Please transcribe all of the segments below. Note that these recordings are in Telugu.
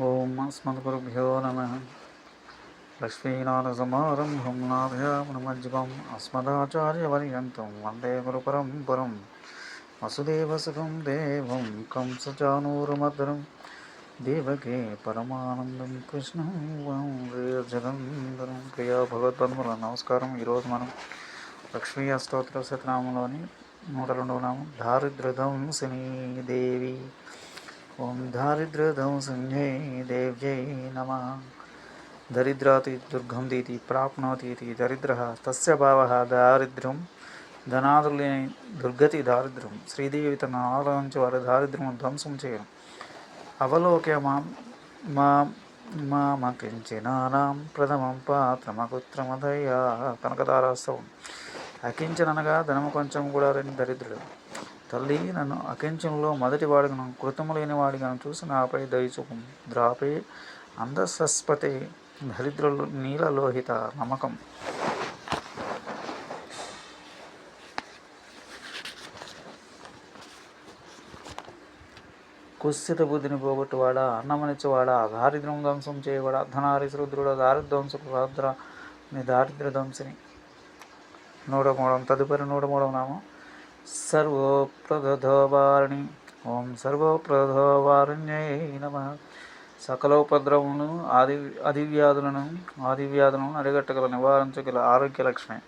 ఓం అస్మద్గురుభ్యో నమ. లక్ష్మీనాథసమారంభం నాభ్యామజ్జం అస్మదాచార్యవర్యంతం వందే గురుపరంపరం. వసుదేవసుఖం దేవం కంసచానూరమధురం దేవకే పరమానందం కృష్ణం వందే జగంధరం ప్రియా భగవద్బంధువుల నమస్కారం. ఈరోజు మనం లక్ష్మీ అష్టోత్తర శతనామంలోని నూట రెండవ నామం దారిద్రదంసిని దేవి ఓం దారిద్ర్యదంసంజై దేవ్యై నమ. దరిద్రాతి దుర్గం దీతి ప్రాప్నోతీతి దరిద్ర. తస్య భావ దారిద్ర్యం ధనాదులే దుర్గతి దారిద్ర్యం. శ్రీదేవి తన ఆలోచించి వారి దారిద్ర్యం ధ్వంసం చేయడం. అవలోక్య మా మా మామకించినానాం ప్రథమం పాత్రమకుత్రమదయ్యా కనకదారాస్తవం అకించననగా ధనము కొంచెం కూడా లేని దరిద్రుడు. తల్లి నన్ను అకించంలో మొదటి వాడిగను కృతము లేని వాడిగను చూసి నాపై దయచూపం ద్రాపే అందసస్పతి దరిద్రులు నీలలోహిత నమ్మకం. కుస్థిత బుద్ధిని పోగొట్టువాడా అన్నమనిచ్చేవాడా దారిద్ర్యం ధ్వంసం చేయవాడా ధనారిశ్రుద్రుడు రుద్రుడ దారిద్ధ్వంసకు రాద్ర దారిద్ర్య ధ్వంసిని. నూట మూడం తదుపరి నూట మూడవ నామం. సర్వోప్రదోవారిణి ఓం సర్వోప్రదోవారిణ్యై నమ. సకలోపద్రవమును ఆది అధివ్యాధులను ఆదివ్యాధులను అరిగట్టగల నివారించగల ఆరోగ్య లక్ష్మి.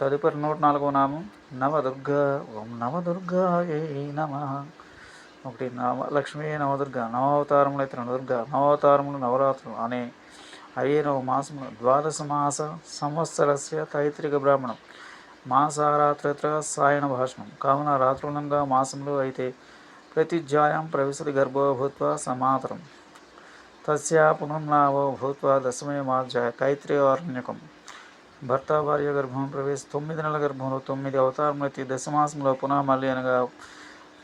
తదుపరి నూట నాలుగో నామం నవదుర్గ. ఓం నవదుర్గా ఏ నమ. ఒకటి నవ లక్ష్మీ నవదుర్గ. నవావతారములు అయితే నవదుర్గ. నవావతారములు నవరాత్రులు అనే అయ్యే నవ మాసములు ద్వాదశ మాస సంవత్సరస్య తైత్రిక బ్రాహ్మణం. మాసారాత్రత్ర సాయన భాషణం కావున రాత్రులంగా మాసంలో అయితే ప్రతిజ్యాయం ప్రవిశతి గర్భో భూత్వా సమాతరం. తస్యా పునర్నావో భూత్వ దశమే మాధ్యాయ కైత్రేయారణ్యకం భర్త భార్య గర్భం ప్రవేశ తొమ్మిది నెలల గర్భంలో తొమ్మిది అవతారములు ఎత్తి దశమాసంలో పునః మళ్ళీ అనగా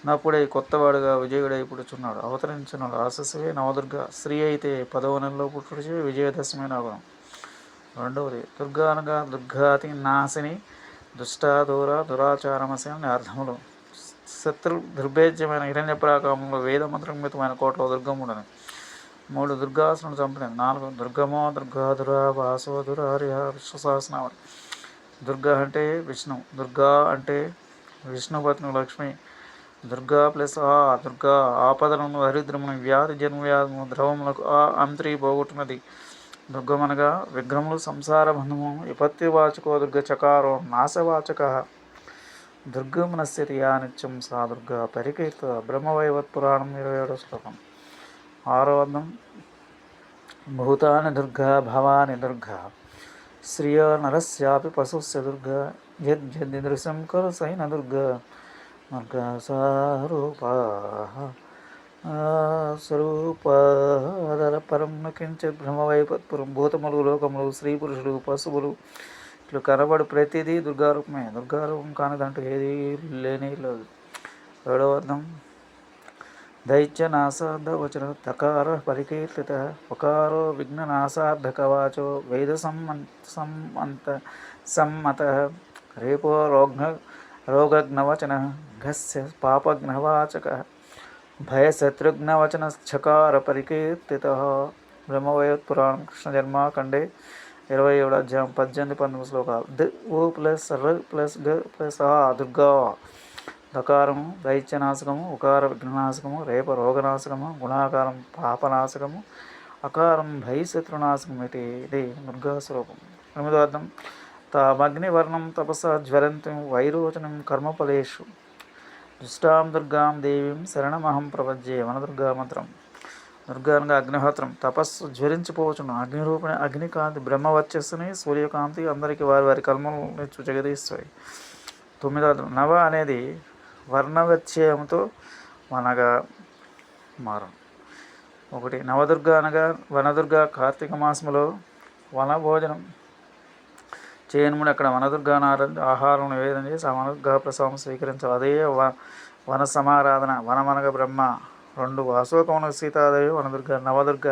నప్పుడై కొత్తవాడుగా విజయుడై పుడుచున్నాడు. అవతరించున్నాడు ఆశస్వే నవదుర్గ స్త్రీ అయితే పదవ నెలలో పుట్టుడిచి విజయదశమి నగరం రెండవది దుర్గా అనగా దుర్గాతి నాశిని దుష్టాదూర దురాచారమశని అర్థములు శత్రు దుర్భేద్యమైన హిరణ్య ప్రాకామంలో వేదమంత్రమితమైన కోటలో ఉండదు మూడు దుర్గాసులను చంపిన నాలుగు దుర్గమో దుర్గాధుర వాసో దురార్య విశ్వసహస్రనామం. దుర్గా అంటే విష్ణు. దుర్గా అంటే విష్ణుపత్ని లక్ష్మి. దుర్గా ప్లస్ ఆ దుర్గా ఆపదలను దరిద్రమును వ్యాధి జన్మవ్యాధము ద్రవములకు ఆ అంత్రి పోగొట్టినది దుర్గమనగా విగ్రహములు సంసార బంధము విపత్తి వాచకో దుర్గ చకారో నాశవాచక. దుర్గమనస్థితి యా నిత్యం సా దుర్గ పరికీర్త. బ్రహ్మవైవత్ పురాణం ఇరవై ఏడో శ్లోకం. ఆరో అర్థం భూతాని దుర్గ భవాని దుర్గ. శ్రియ నరస్యాపి పశుస్య దుర్గా. యద్యదృశం కరు సైన దుర్గ. దుర్గ సారూపా స్వరూపాదర పరం కించిత్ బ్రహ్మవైపత్పురం భూతములు లోకములు స్త్రీ పురుషులు పశువులు. ఇట్లు కనబడు ప్రతిదీ దుర్గారూపమే. దుర్గారూపం కానిదంటూ ఏది లేనే లేదు. ఏడవ అర్థం దైత్యనాసార్థవచన తకార పరికీర్తిత ఉకారో విఘ్ననాసార్థకవాచో వేద సమ్మన్ సమ్మంత సమ్మత రేపో రోగ్న రోగజ్ఞవచన ఘస్య పాపజ్ఞవాచక భయశత్రుఘ్నవచనశ్చకార పరికీర్తిత బ్రహ్మవయోత్పురాణం కృష్ణ జన్మాఖండే ఇరవై ఏడు అధ్యాయం పద్దెనిమిది పంతొమ్మిది శ్లోకాలు. ద ఓ ప్లస్ ర ప్లస్ గ ప్లస్ ఆ దుర్గా దకారము దైత్యనాశకము ఉకార విఘ్ననాశకము రేప రోగనాశకము గుణాకారం పాపనాశకము అకారం భయశత్రునాశకం ఇది. ఇది దుర్గాస్వరూపం ఎనిమిదో అర్థం తామగ్నివర్ణం తపస జ్వలంతం వైరోచనం కర్మఫలేషు. దుష్టాం దుర్గాం దేవీం శరణమహం ప్రపంచే వనదుర్గా మంత్రం. దుర్గా అనగా అగ్నిహోత్రం. తపస్సు జ్వరించిపోవచ్చును. అగ్నిరూపిణి అగ్నికాంతి బ్రహ్మ బ్రహ్మవర్చస్సుని సూర్యకాంతి అందరికీ వారి వారి కల్మలు జగదీస్తాయి తొమ్మిదవ నవ అనేది వర్ణవ్యత్యయంతో మనగా మారం ఒకటి నవదుర్గ అనగా వనదుర్గ కార్తీక మాసంలో వనభోజనం చేయనుముడు అక్కడ వనదుర్గా నారాయణ ఆహారం నివేదన చేసి ఆ వనదుర్గా ప్రసాదం స్వీకరించాలి. అదే వ వన సమారాధన వనమనగ బ్రహ్మ రెండు అశోకమున సీతాదేవి వనదుర్గ నవదుర్గ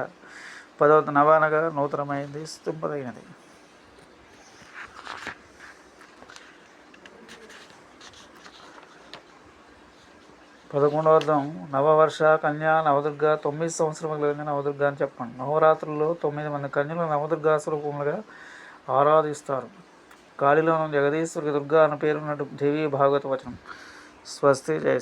పదవ నవ అనగా నూతనమైంది స్తుంపదైనది పదకొండవర్థం నవవర్ష కన్యా నవదుర్గ తొమ్మిది సంవత్సరములు కలిగిన నవదుర్గ అని చెప్పండి. నవరాత్రుల్లో తొమ్మిది మంది కన్యలు నవదుర్గా స్వరూపములుగా ఆరాధిస్తారు. గాలిలోను జగదీశ్వరికి దుర్గా అన్న పేరున్నట్టు దేవి భాగవత వచనం. స్వస్తి జయ